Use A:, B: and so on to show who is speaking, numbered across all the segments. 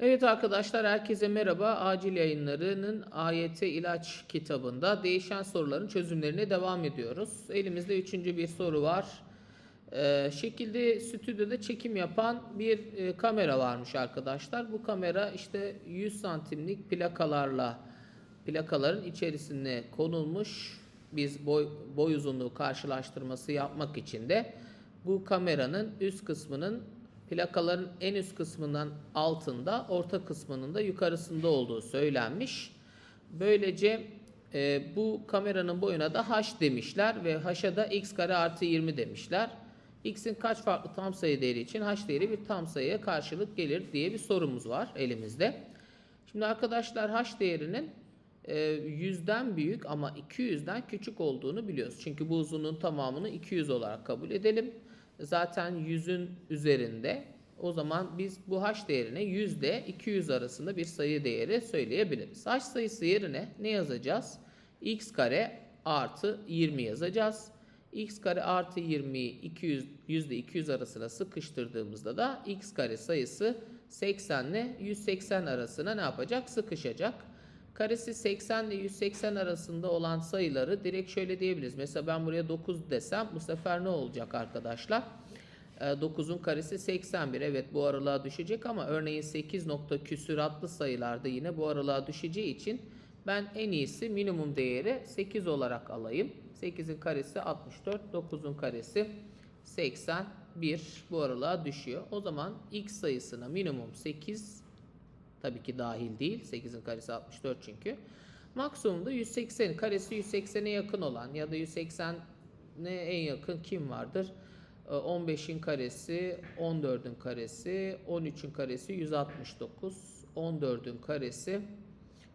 A: Evet arkadaşlar herkese merhaba. Acil yayınlarının AYT ilaç kitabında değişen soruların çözümlerine devam ediyoruz. Elimizde üçüncü bir soru var. Ee, şekilde stüdyoda çekim yapan bir e, kamera varmış arkadaşlar. Bu kamera işte 100 santimlik plakalarla plakaların içerisine konulmuş. Biz boy, boy uzunluğu karşılaştırması yapmak için de bu kameranın üst kısmının plakaların en üst kısmından altında, orta kısmının da yukarısında olduğu söylenmiş. Böylece e, bu kameranın boyuna da h demişler ve h'a da x kare artı 20 demişler. x'in kaç farklı tam sayı değeri için h değeri bir tam sayıya karşılık gelir diye bir sorumuz var elimizde. Şimdi arkadaşlar h değerinin e, 100'den büyük ama 200'den küçük olduğunu biliyoruz. Çünkü bu uzunluğun tamamını 200 olarak kabul edelim. Zaten 100'ün üzerinde. O zaman biz bu h değerine 100 ile 200 arasında bir sayı değeri söyleyebiliriz. h sayısı yerine ne yazacağız? x kare artı 20 yazacağız. x kare artı 20'yi 200, 100 ile 200 arasına sıkıştırdığımızda da x kare sayısı 80 ile 180 arasına ne yapacak? Sıkışacak. Karesi 80 ile 180 arasında olan sayıları direkt şöyle diyebiliriz. Mesela ben buraya 9 desem bu sefer ne olacak arkadaşlar? 9'un karesi 81. Evet bu aralığa düşecek ama örneğin 8 nokta küsuratlı sayılarda yine bu aralığa düşeceği için ben en iyisi minimum değeri 8 olarak alayım. 8'in karesi 64, 9'un karesi 81 bu aralığa düşüyor. O zaman x sayısına minimum 8 tabii ki dahil değil. 8'in karesi 64 çünkü. Maksimumda 180 karesi 180'e yakın olan ya da 180'e en yakın kim vardır? 15'in karesi, 14'ün karesi, 13'ün karesi 169, 14'ün karesi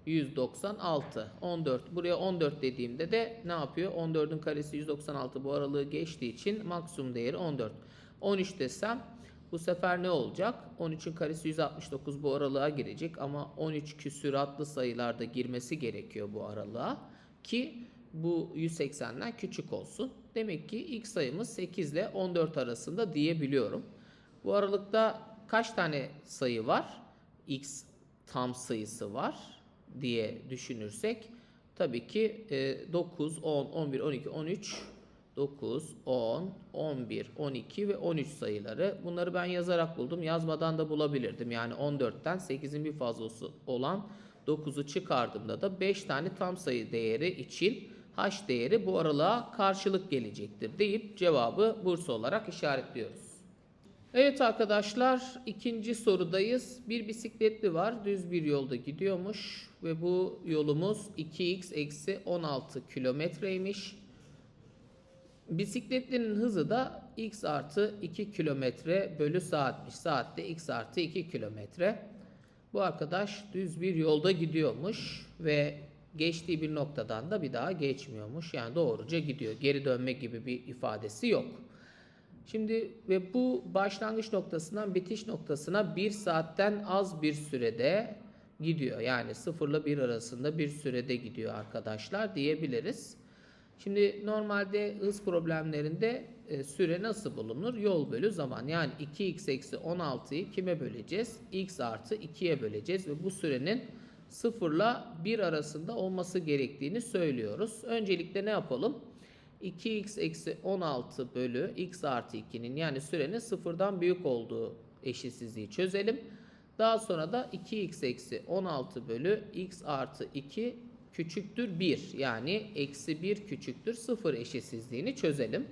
A: 196. 14 buraya 14 dediğimde de ne yapıyor? 14'ün karesi 196 bu aralığı geçtiği için maksimum değeri 14. 13 desem bu sefer ne olacak? 13'ün karesi 169 bu aralığa girecek ama 13 küsuratlı sayılarda girmesi gerekiyor bu aralığa ki bu 180'den küçük olsun. Demek ki ilk sayımız 8 ile 14 arasında diyebiliyorum. Bu aralıkta kaç tane sayı var? X tam sayısı var diye düşünürsek tabii ki 9, 10, 11, 12, 13, 9, 10, 11, 12 ve 13 sayıları. Bunları ben yazarak buldum. Yazmadan da bulabilirdim. Yani 14'ten 8'in bir fazlası olan 9'u çıkardığımda da 5 tane tam sayı değeri için h değeri bu aralığa karşılık gelecektir deyip cevabı Bursa olarak işaretliyoruz. Evet arkadaşlar ikinci sorudayız. Bir bisikletli var düz bir yolda gidiyormuş ve bu yolumuz 2x eksi 16 kilometreymiş. Bisikletlinin hızı da x artı 2 kilometre bölü saatmiş. Saatte x artı 2 kilometre. Bu arkadaş düz bir yolda gidiyormuş ve geçtiği bir noktadan da bir daha geçmiyormuş. Yani doğruca gidiyor. Geri dönme gibi bir ifadesi yok. Şimdi ve bu başlangıç noktasından bitiş noktasına bir saatten az bir sürede gidiyor. Yani 0 ile 1 arasında bir sürede gidiyor arkadaşlar diyebiliriz. Şimdi normalde hız problemlerinde e, süre nasıl bulunur? Yol bölü zaman. Yani 2x eksi 16'yı kime böleceğiz? x artı 2'ye böleceğiz ve bu sürenin 0 ile 1 arasında olması gerektiğini söylüyoruz. Öncelikle ne yapalım? 2x eksi 16 bölü x artı 2'nin yani sürenin sıfırdan büyük olduğu eşitsizliği çözelim. Daha sonra da 2x eksi 16 bölü x artı 2 küçüktür 1 yani eksi 1 küçüktür 0 eşitsizliğini çözelim.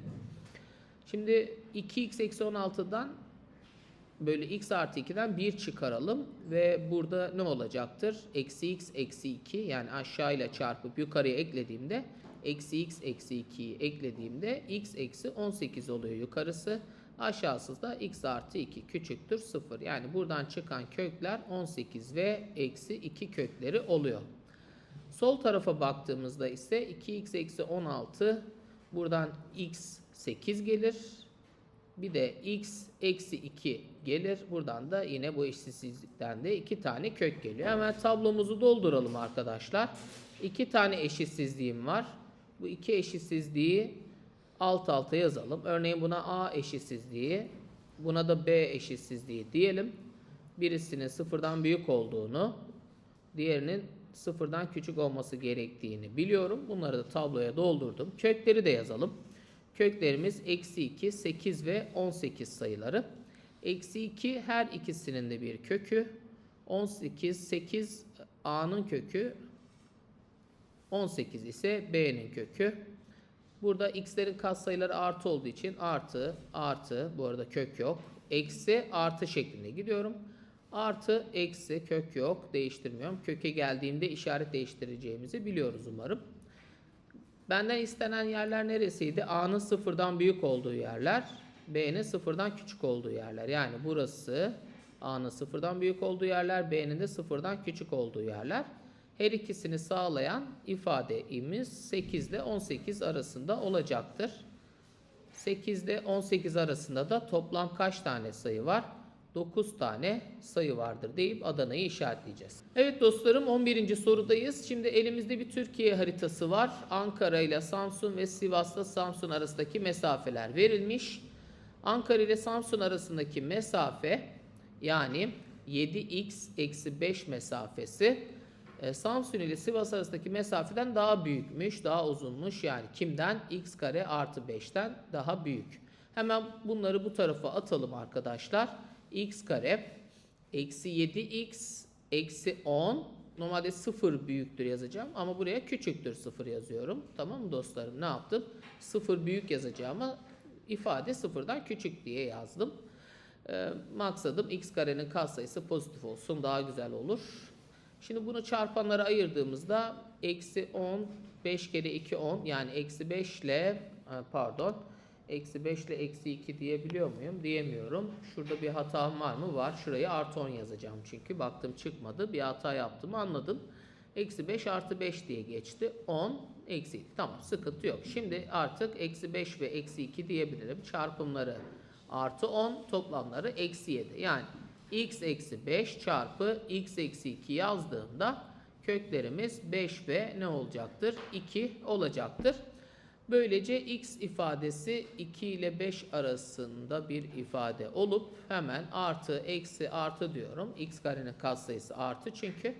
A: Şimdi 2x eksi 16'dan bölü x artı 2'den 1 çıkaralım ve burada ne olacaktır? Eksi x eksi 2 yani aşağıyla çarpıp yukarıya eklediğimde eksi x eksi 2'yi eklediğimde x eksi 18 oluyor yukarısı. Aşağısı da x artı 2 küçüktür 0. Yani buradan çıkan kökler 18 ve eksi 2 kökleri oluyor. Sol tarafa baktığımızda ise 2x eksi 16 buradan x 8 gelir. Bir de x eksi 2 gelir. Buradan da yine bu eşitsizlikten de 2 tane kök geliyor. Hemen tablomuzu dolduralım arkadaşlar. 2 tane eşitsizliğim var. Bu iki eşitsizliği alt alta yazalım. Örneğin buna a eşitsizliği, buna da b eşitsizliği diyelim. birisinin sıfırdan büyük olduğunu, diğerinin sıfırdan küçük olması gerektiğini biliyorum. Bunları da tabloya doldurdum. Kökleri de yazalım. Köklerimiz eksi 2, 8 ve 18 sayıları. Eksi 2 her ikisinin de bir kökü. 18, 8 A'nın kökü. 18 ise B'nin kökü. Burada x'lerin katsayıları artı olduğu için artı, artı, bu arada kök yok. Eksi, artı şeklinde gidiyorum. Artı, eksi, kök yok. Değiştirmiyorum. Köke geldiğimde işaret değiştireceğimizi biliyoruz umarım. Benden istenen yerler neresiydi? A'nın sıfırdan büyük olduğu yerler. B'nin sıfırdan küçük olduğu yerler. Yani burası A'nın sıfırdan büyük olduğu yerler. B'nin de sıfırdan küçük olduğu yerler. Her ikisini sağlayan ifademiz 8 ile 18 arasında olacaktır. 8 ile 18 arasında da toplam kaç tane sayı var? 9 tane sayı vardır deyip Adana'yı işaretleyeceğiz. Evet dostlarım 11. sorudayız. Şimdi elimizde bir Türkiye haritası var. Ankara ile Samsun ve Sivas'ta Samsun arasındaki mesafeler verilmiş. Ankara ile Samsun arasındaki mesafe yani 7x eksi 5 mesafesi e, Samsun ile Sivas arasındaki mesafeden daha büyükmüş, daha uzunmuş. Yani kimden? x kare artı 5'ten daha büyük. Hemen bunları bu tarafa atalım arkadaşlar. X kare eksi 7x eksi 10 normalde 0 büyüktür yazacağım ama buraya küçüktür 0 yazıyorum. Tamam mı dostlarım? Ne yaptım? 0 büyük yazacağıma ifade sıfırdan küçük diye yazdım. E, maksadım x karenin katsayısı pozitif olsun daha güzel olur. Şimdi bunu çarpanlara ayırdığımızda eksi 10 5 kere 2 10 yani eksi 5 ile pardon eksi 5 ile eksi 2 diyebiliyor muyum? Diyemiyorum. Şurada bir hatam var mı? Var. Şurayı artı 10 yazacağım çünkü. Baktım çıkmadı. Bir hata yaptığımı anladım. Eksi 5 artı 5 diye geçti. 10 eksi 2. Tamam sıkıntı yok. Şimdi artık eksi 5 ve eksi 2 diyebilirim. Çarpımları artı 10 toplamları eksi 7. Yani x eksi 5 çarpı x eksi 2 yazdığımda köklerimiz 5 ve ne olacaktır? 2 olacaktır. Böylece x ifadesi 2 ile 5 arasında bir ifade olup hemen artı eksi artı diyorum. x karenin katsayısı artı çünkü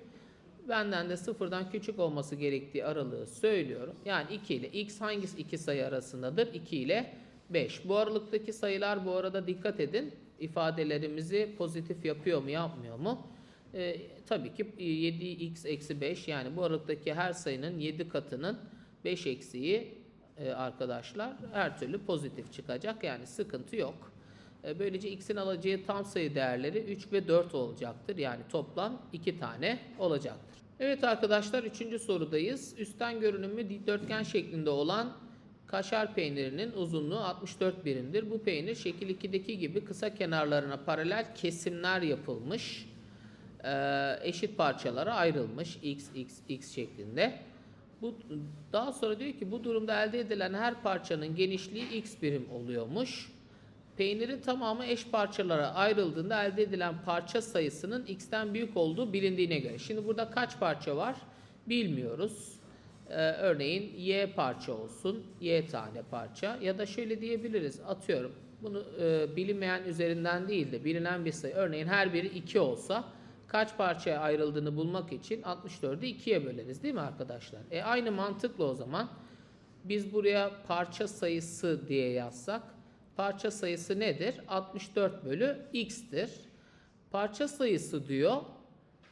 A: benden de sıfırdan küçük olması gerektiği aralığı söylüyorum. Yani 2 ile x hangisi iki sayı arasındadır? 2 ile 5. Bu aralıktaki sayılar bu arada dikkat edin ifadelerimizi pozitif yapıyor mu yapmıyor mu? Ee, tabii ki 7x eksi 5 yani bu aralıktaki her sayının 7 katının 5 eksiği e, arkadaşlar her türlü pozitif çıkacak yani sıkıntı yok. E, böylece x'in alacağı tam sayı değerleri 3 ve 4 olacaktır yani toplam 2 tane olacaktır. Evet arkadaşlar 3. sorudayız. Üstten görünümü dikdörtgen şeklinde olan Kaşar peynirinin uzunluğu 64 birimdir. Bu peynir şekil 2'deki gibi kısa kenarlarına paralel kesimler yapılmış. Ee, eşit parçalara ayrılmış x x x şeklinde. Bu daha sonra diyor ki bu durumda elde edilen her parçanın genişliği x birim oluyormuş. Peynirin tamamı eş parçalara ayrıldığında elde edilen parça sayısının x'ten büyük olduğu bilindiğine göre. Şimdi burada kaç parça var? Bilmiyoruz. Ee, örneğin y parça olsun, y tane parça ya da şöyle diyebiliriz atıyorum. Bunu e, bilinmeyen üzerinden değil de bilinen bir sayı. Örneğin her biri 2 olsa kaç parçaya ayrıldığını bulmak için 64'ü 2'ye böleriz değil mi arkadaşlar? E aynı mantıkla o zaman biz buraya parça sayısı diye yazsak parça sayısı nedir? 64 bölü x'tir. Parça sayısı diyor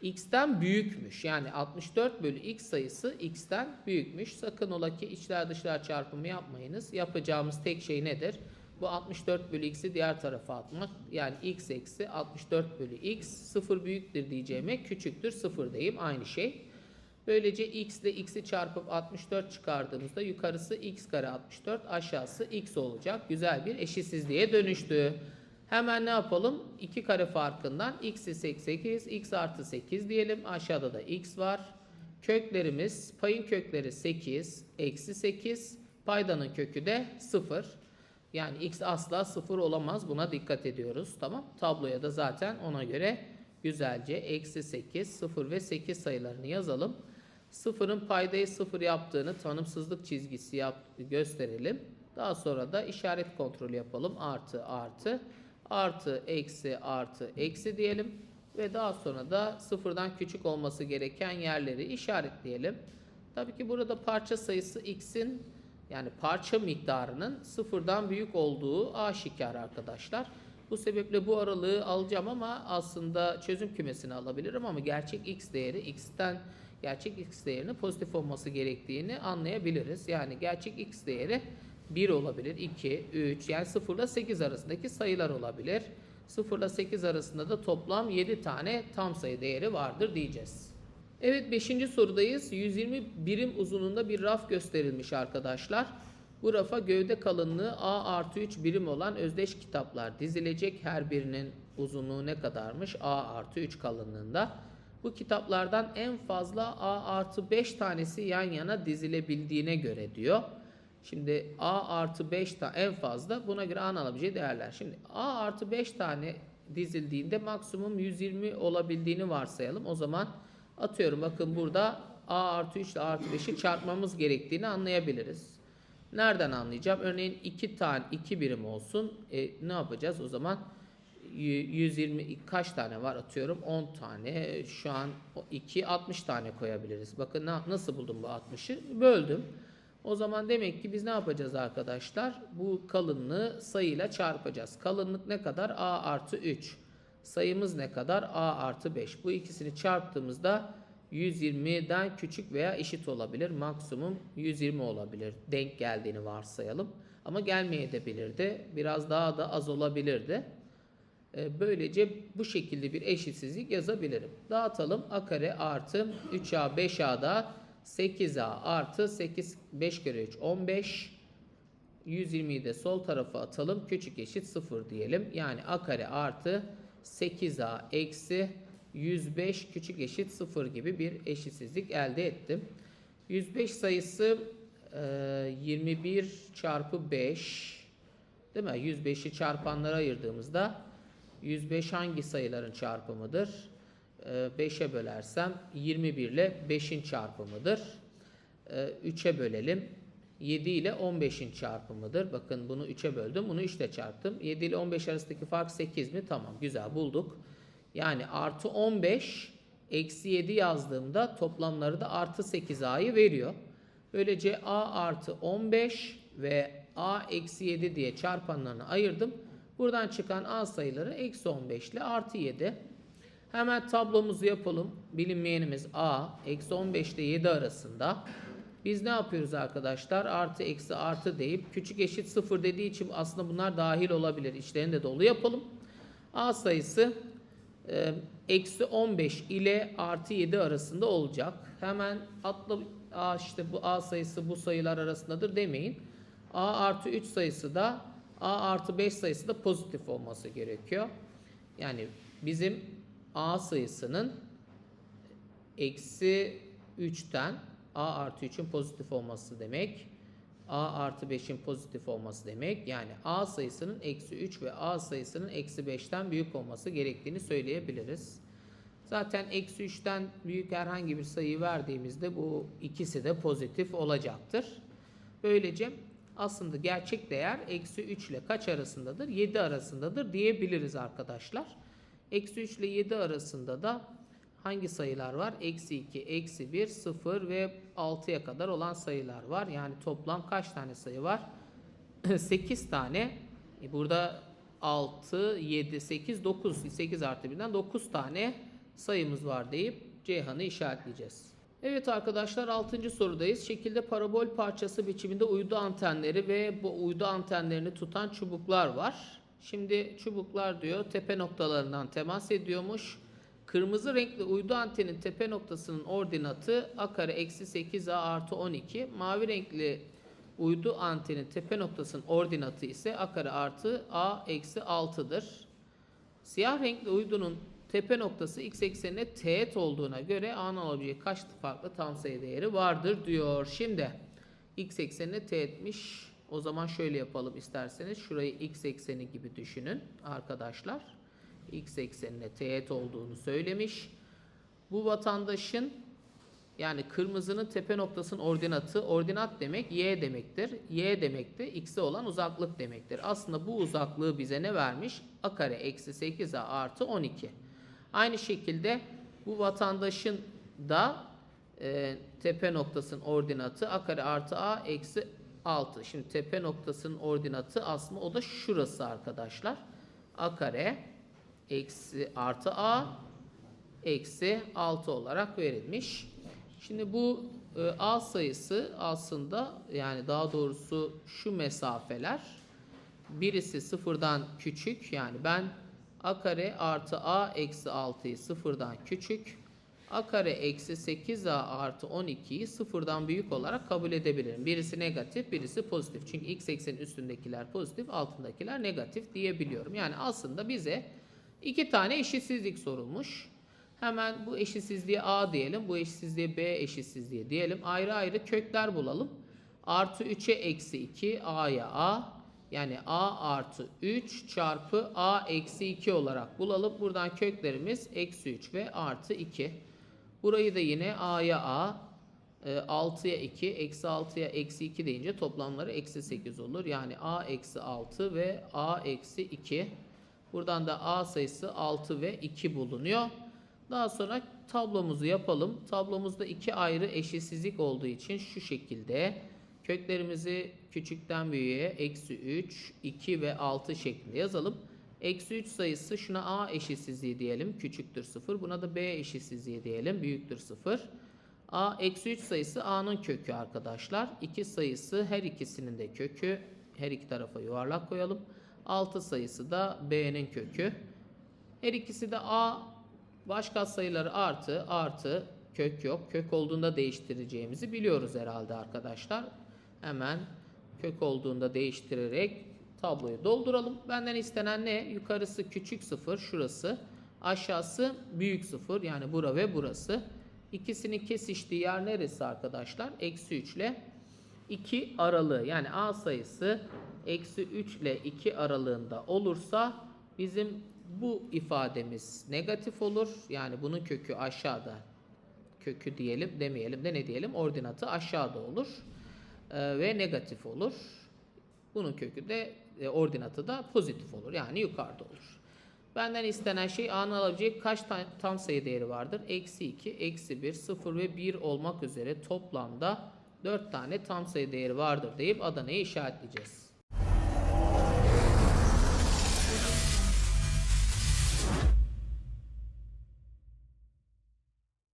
A: x'ten büyükmüş. Yani 64 bölü x sayısı x'ten büyükmüş. Sakın ola ki içler dışlar çarpımı yapmayınız. Yapacağımız tek şey nedir? Bu 64 bölü x'i diğer tarafa atmak. Yani x eksi 64 bölü x sıfır büyüktür diyeceğime küçüktür sıfır diyeyim. Aynı şey. Böylece x ile x'i çarpıp 64 çıkardığımızda yukarısı x kare 64 aşağısı x olacak. Güzel bir eşitsizliğe dönüştü. Hemen ne yapalım? 2 kare farkından x'i 8, x artı 8 diyelim. Aşağıda da x var. Köklerimiz payın kökleri 8, eksi 8. Paydanın kökü de 0. Yani x asla 0 olamaz. Buna dikkat ediyoruz. Tamam. Tabloya da zaten ona göre güzelce eksi 8, 0 ve 8 sayılarını yazalım. Sıfırın paydayı 0 yaptığını tanımsızlık çizgisi yap gösterelim. Daha sonra da işaret kontrolü yapalım. Artı artı artı eksi artı eksi diyelim. ve daha sonra da sıfırdan küçük olması gereken yerleri işaretleyelim. Tabii ki burada parça sayısı x'in yani parça miktarının sıfırdan büyük olduğu aşikar arkadaşlar. Bu sebeple bu aralığı alacağım ama aslında çözüm kümesini alabilirim ama gerçek x değeri x'ten gerçek x değerinin pozitif olması gerektiğini anlayabiliriz. Yani gerçek x değeri 1 olabilir, 2, 3 yani 0 ile 8 arasındaki sayılar olabilir. 0 ile 8 arasında da toplam 7 tane tam sayı değeri vardır diyeceğiz. Evet 5. sorudayız. 120 birim uzunluğunda bir raf gösterilmiş arkadaşlar. Bu rafa gövde kalınlığı A artı 3 birim olan özdeş kitaplar dizilecek. Her birinin uzunluğu ne kadarmış? A artı 3 kalınlığında. Bu kitaplardan en fazla A artı 5 tanesi yan yana dizilebildiğine göre diyor. Şimdi A artı 5 tane en fazla buna göre A'nın alabileceği değerler. Şimdi A artı 5 tane dizildiğinde maksimum 120 olabildiğini varsayalım. O zaman atıyorum bakın burada A artı 3 ile artı 5'i çarpmamız gerektiğini anlayabiliriz. Nereden anlayacağım? Örneğin 2 tane 2 birim olsun. E, ne yapacağız? O zaman y- 120 kaç tane var atıyorum 10 tane. Şu an 2 60 tane koyabiliriz. Bakın na- nasıl buldum bu 60'ı? Böldüm. O zaman demek ki biz ne yapacağız arkadaşlar? Bu kalınlığı sayıyla çarpacağız. Kalınlık ne kadar? A artı 3. Sayımız ne kadar? A artı 5. Bu ikisini çarptığımızda 120'den küçük veya eşit olabilir. Maksimum 120 olabilir. Denk geldiğini varsayalım. Ama gelmeyebilirdi. Biraz daha da az olabilirdi. E, Böylece bu şekilde bir eşitsizlik yazabilirim. Dağıtalım. A kare artı 3A 5A'da 8A artı 8 5 kere 3 15 120'yi de sol tarafa atalım. Küçük eşit 0 diyelim. Yani A kare artı 8A eksi 105 küçük eşit 0 gibi bir eşitsizlik elde ettim. 105 sayısı e, 21 çarpı 5 değil mi? 105'i çarpanlara ayırdığımızda 105 hangi sayıların çarpımıdır? 5'e bölersem 21 ile 5'in çarpımıdır. 3'e bölelim. 7 ile 15'in çarpımıdır. Bakın bunu 3'e böldüm. Bunu 3 ile çarptım. 7 ile 15 arasındaki fark 8 mi? Tamam güzel bulduk. Yani artı 15 eksi 7 yazdığımda toplamları da artı 8a'yı veriyor. Böylece a artı 15 ve a eksi 7 diye çarpanlarını ayırdım. Buradan çıkan a sayıları eksi 15 ile artı 7. Hemen tablomuzu yapalım. Bilinmeyenimiz a eksi 15 ile 7 arasında. Biz ne yapıyoruz arkadaşlar? Artı eksi artı deyip küçük eşit 0 dediği için aslında bunlar dahil olabilir. İşlerini de dolu yapalım. A sayısı e, eksi 15 ile artı 7 arasında olacak. Hemen atla A işte bu A sayısı bu sayılar arasındadır demeyin. A artı 3 sayısı da A artı 5 sayısı da pozitif olması gerekiyor. Yani bizim A sayısının eksi 3'ten A artı 3'ün pozitif olması demek. A artı 5'in pozitif olması demek. Yani A sayısının eksi 3 ve A sayısının eksi 5'ten büyük olması gerektiğini söyleyebiliriz. Zaten eksi 3'ten büyük herhangi bir sayı verdiğimizde bu ikisi de pozitif olacaktır. Böylece aslında gerçek değer eksi 3 ile kaç arasındadır? 7 arasındadır diyebiliriz arkadaşlar. Eksi 3 ile 7 arasında da hangi sayılar var? Eksi 2, eksi 1, 0 ve 6'ya kadar olan sayılar var. Yani toplam kaç tane sayı var? 8 tane. E burada 6, 7, 8, 9. 8 artı 1'den 9 tane sayımız var deyip Ceyhan'ı işaretleyeceğiz. Evet arkadaşlar 6. sorudayız. Şekilde parabol parçası biçiminde uydu antenleri ve bu uydu antenlerini tutan çubuklar var. Şimdi çubuklar diyor tepe noktalarından temas ediyormuş. Kırmızı renkli uydu antenin tepe noktasının ordinatı a kare eksi 8a artı 12. Mavi renkli uydu antenin tepe noktasının ordinatı ise a kare artı a eksi 6'dır. Siyah renkli uydunun tepe noktası x eksenine teğet olduğuna göre a'nın alabileceği kaç farklı tam sayı değeri vardır diyor. Şimdi x eksenine teğetmiş. O zaman şöyle yapalım isterseniz. Şurayı x ekseni gibi düşünün arkadaşlar. X eksenine teğet olduğunu söylemiş. Bu vatandaşın yani kırmızının tepe noktasının ordinatı, ordinat demek y demektir. Y demek de x'e olan uzaklık demektir. Aslında bu uzaklığı bize ne vermiş? a kare eksi 8a artı 12. Aynı şekilde bu vatandaşın da e, tepe noktasının ordinatı a kare artı a eksi 6. Şimdi tepe noktasının ordinatı aslında o da şurası arkadaşlar. a kare eksi artı a eksi 6 olarak verilmiş. Şimdi bu e, a sayısı aslında yani daha doğrusu şu mesafeler birisi sıfırdan küçük yani ben a kare artı a eksi 6'yı sıfırdan küçük a kare eksi 8a artı 12'yi sıfırdan büyük olarak kabul edebilirim. Birisi negatif birisi pozitif. Çünkü x eksenin üstündekiler pozitif altındakiler negatif diyebiliyorum. Yani aslında bize iki tane eşitsizlik sorulmuş. Hemen bu eşitsizliğe a diyelim bu eşitsizliğe b eşitsizliği diyelim. Ayrı ayrı kökler bulalım. Artı 3'e eksi 2 a'ya a yani a artı 3 çarpı a eksi 2 olarak bulalım. Buradan köklerimiz eksi 3 ve artı 2. Burayı da yine a'ya a, e, 6'ya 2, eksi 6'ya eksi 2 deyince toplamları eksi 8 olur. Yani a eksi 6 ve a eksi 2. Buradan da a sayısı 6 ve 2 bulunuyor. Daha sonra tablomuzu yapalım. Tablomuzda iki ayrı eşitsizlik olduğu için şu şekilde köklerimizi küçükten büyüğe eksi 3, 2 ve 6 şeklinde yazalım. Eksi 3 sayısı şuna a eşitsizliği diyelim. Küçüktür 0. Buna da b eşitsizliği diyelim. Büyüktür 0. a eksi 3 sayısı a'nın kökü arkadaşlar. 2 sayısı her ikisinin de kökü. Her iki tarafa yuvarlak koyalım. 6 sayısı da b'nin kökü. Her ikisi de a baş katsayıları artı artı kök yok. Kök olduğunda değiştireceğimizi biliyoruz herhalde arkadaşlar. Hemen kök olduğunda değiştirerek tabloyu dolduralım. Benden istenen ne? Yukarısı küçük sıfır şurası. Aşağısı büyük sıfır yani bura ve burası. İkisinin kesiştiği yer neresi arkadaşlar? Eksi 3 ile 2 aralığı yani A sayısı eksi 3 ile 2 aralığında olursa bizim bu ifademiz negatif olur. Yani bunun kökü aşağıda kökü diyelim demeyelim de ne diyelim ordinatı aşağıda olur Ee, ve negatif olur. Bunun kökü de e, ordinatı da pozitif olur yani yukarıda olur. Benden istenen şey a'nın alabileceği kaç tane tam sayı değeri vardır? Eksi 2, eksi 1, 0 ve 1 olmak üzere toplamda 4 tane tam sayı değeri vardır deyip Adana'yı işaretleyeceğiz.